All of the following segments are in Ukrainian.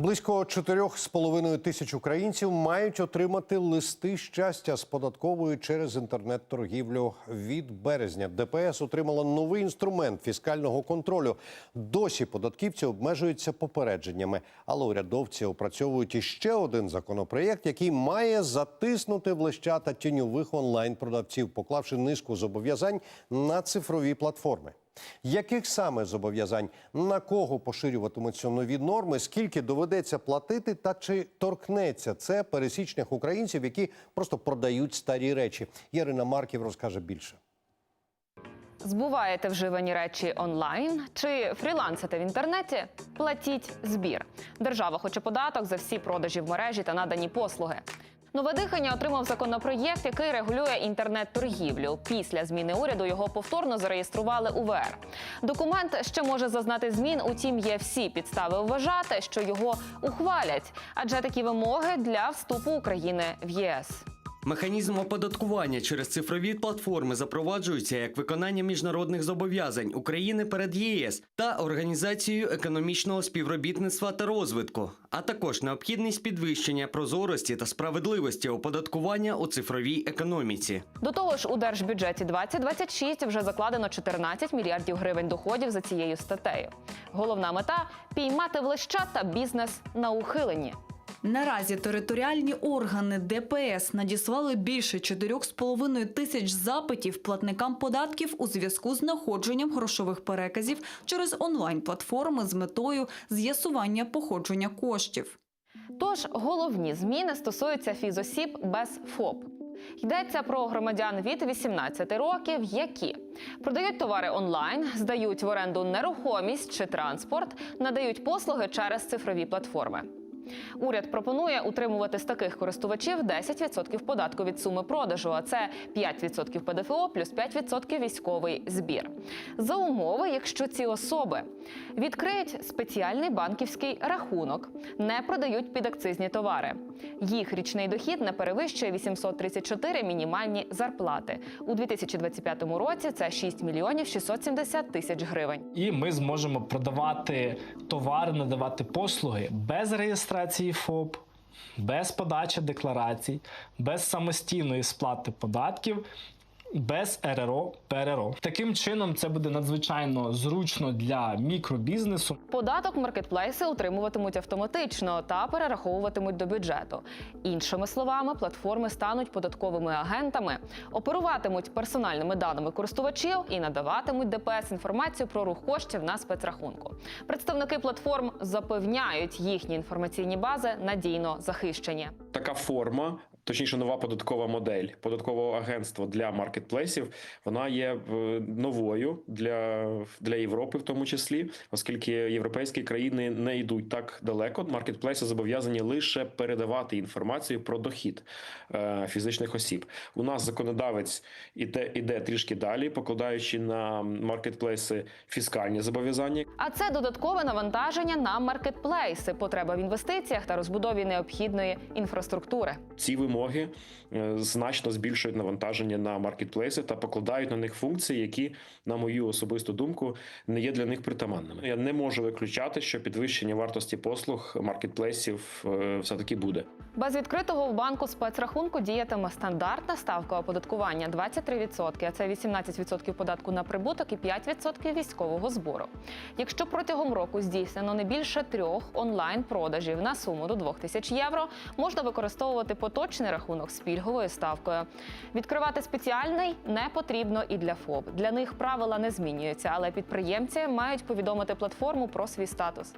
Близько 4,5 тисяч українців мають отримати листи щастя з податковою через інтернет-торгівлю від березня. ДПС отримала новий інструмент фіскального контролю. Досі податківці обмежуються попередженнями, але урядовці опрацьовують іще один законопроєкт, який має затиснути в лищата тіньових онлайн-продавців, поклавши низку зобов'язань на цифрові платформи. Яких саме зобов'язань на кого поширюватимуться нові норми? Скільки доведеться платити, та чи торкнеться це пересічних українців, які просто продають старі речі? Ярина Марків розкаже більше. Збуваєте вживані речі онлайн чи фрілансите в інтернеті? Платіть збір. Держава хоче податок за всі продажі в мережі та надані послуги. Нове дихання отримав законопроєкт, який регулює інтернет-торгівлю. Після зміни уряду його повторно зареєстрували УВР. Документ ще може зазнати змін, утім є всі підстави вважати, що його ухвалять, адже такі вимоги для вступу України в ЄС. Механізм оподаткування через цифрові платформи запроваджується як виконання міжнародних зобов'язань України перед ЄС та Організацією економічного співробітництва та розвитку, а також необхідність підвищення прозорості та справедливості оподаткування у цифровій економіці. До того ж, у держбюджеті 2026 вже закладено 14 мільярдів гривень доходів за цією статтею. Головна мета піймати влеща та бізнес на ухиленні. Наразі територіальні органи ДПС надіслали більше 4,5 тисяч запитів платникам податків у зв'язку з знаходженням грошових переказів через онлайн-платформи з метою з'ясування походження коштів. Тож головні зміни стосуються фізосіб без ФОП. Йдеться про громадян від 18 років, які продають товари онлайн, здають в оренду нерухомість чи транспорт, надають послуги через цифрові платформи. Уряд пропонує утримувати з таких користувачів 10% податку від суми продажу, а це 5% ПДФО плюс 5% військовий збір. За умови, якщо ці особи відкриють спеціальний банківський рахунок, не продають підакцизні товари. Їх річний дохід не перевищує 834 мінімальні зарплати. У 2025 році це 6 мільйонів 670 тисяч гривень. і ми зможемо продавати товари, надавати послуги без реєстрації ФОП, без подачі декларацій, без самостійної сплати податків. Без РРО ПРРО. Таким чином це буде надзвичайно зручно для мікробізнесу. Податок маркетплейси утримуватимуть автоматично та перераховуватимуть до бюджету. Іншими словами, платформи стануть податковими агентами, оперуватимуть персональними даними користувачів і надаватимуть ДПС інформацію про рух коштів на спецрахунку. Представники платформ запевняють, їхні інформаційні бази надійно захищені. така форма, точніше, нова податкова модель податкового агентства для маркетплейсів, вона є е, новою для, для Європи, в тому числі, оскільки європейські країни не йдуть так далеко. Маркетплейси зобов'язані лише передавати інформацію про дохід е, фізичних осіб. У нас законодавець іде, іде трішки далі, покладаючи на маркетплейси фіскальні зобов'язання. А це додаткове навантаження на маркетплейси, потреба в інвестиціях та розбудові необхідної інфраструктури. Ці вимоги е, значно збільшують навантаження на маркетплейси та покладають на них функції, які, на мою особисту думку, не є для них притаманними. Я не можу виключати, що підвищення вартості послуг маркетплейсів все таки буде. Без відкритого в банку спецрахунку діятиме стандартна ставка оподаткування 23%, а це 18% податку на прибуток і 5% військового збору. Якщо протягом року здійснено не більше трьох онлайн-продажів на суму до 2 тисяч євро, можна використовувати поточний рахунок з пільговою ставкою. Відкривати спеціальний не потрібно і для ФОП. Для них правила не змінюються, але підприємці мають повідомити платформу про свій статус.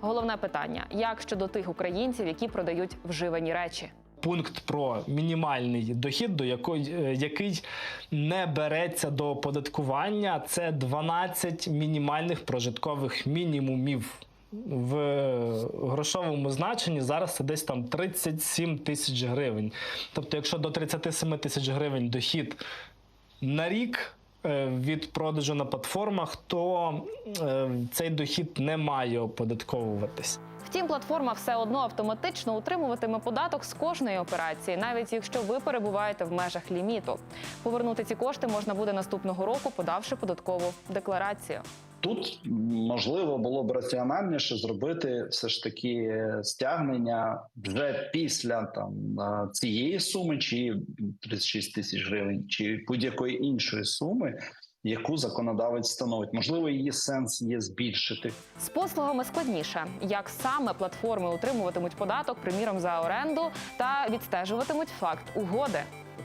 Головне питання: як щодо тих українців, які продають вживані речі? Пункт про мінімальний дохід, до якої, е, який не береться до оподаткування, це 12 мінімальних прожиткових мінімумів. В грошовому значенні зараз це десь там 37 тисяч гривень. Тобто, якщо до 37 тисяч гривень дохід на рік е, від продажу на платформах, то е, цей дохід не має оподатковуватись. Втім, платформа все одно автоматично утримуватиме податок з кожної операції, навіть якщо ви перебуваєте в межах ліміту. Повернути ці кошти можна буде наступного року, подавши податкову декларацію. Тут можливо було б раціональніше зробити все ж таки стягнення вже після там е, цієї суми, чи 36 тисяч гривень, чи будь-якої іншої суми, яку законодавець встановить. Можливо, її сенс є збільшити. З послугами складніше, як саме платформи утримуватимуть податок, приміром за оренду, та відстежуватимуть факт угоди.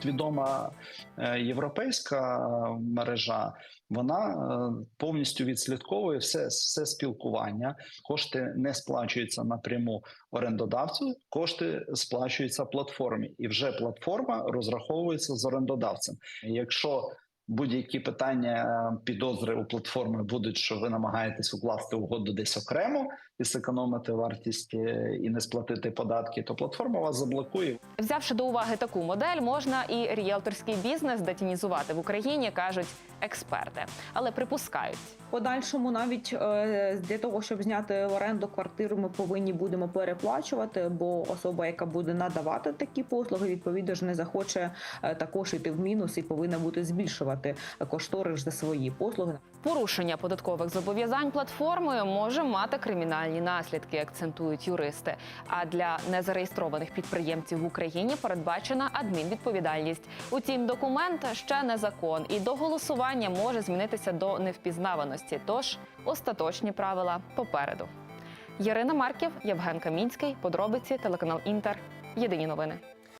Відома е, європейська мережа, вона е, повністю відслідковує все, все спілкування. Кошти не сплачуються напряму орендодавцю, кошти сплачуються платформі, і вже платформа розраховується з орендодавцем. Якщо будь-які питання е, підозри у платформи будуть, що ви намагаєтесь укласти угоду десь окремо і зекономити вартість е, і не сплатити податки, то платформа вас заблокує. Взявши до уваги таку модель, можна і ріелторський бізнес детінізувати в Україні, кажуть експерти, але припускають. Подальшому навіть е, для того, щоб зняти в оренду квартиру, ми повинні будемо переплачувати, бо особа, яка буде надавати такі послуги, відповідно ж не захоче е, також іти в мінус і повинна бути збільшувати кошторис за свої послуги. Порушення податкових зобов'язань платформою може мати кримінальні наслідки, акцентують юристи. А для незареєстрованих підприємців в Україні передбачена адмінвідповідальність. Утім, документ ще не закон, і до голосування може змінитися до невпізнаваності. Тож остаточні правила попереду. Ярина Марків, Євген Камінський, подробиці, телеканал Інтер. Єдині новини.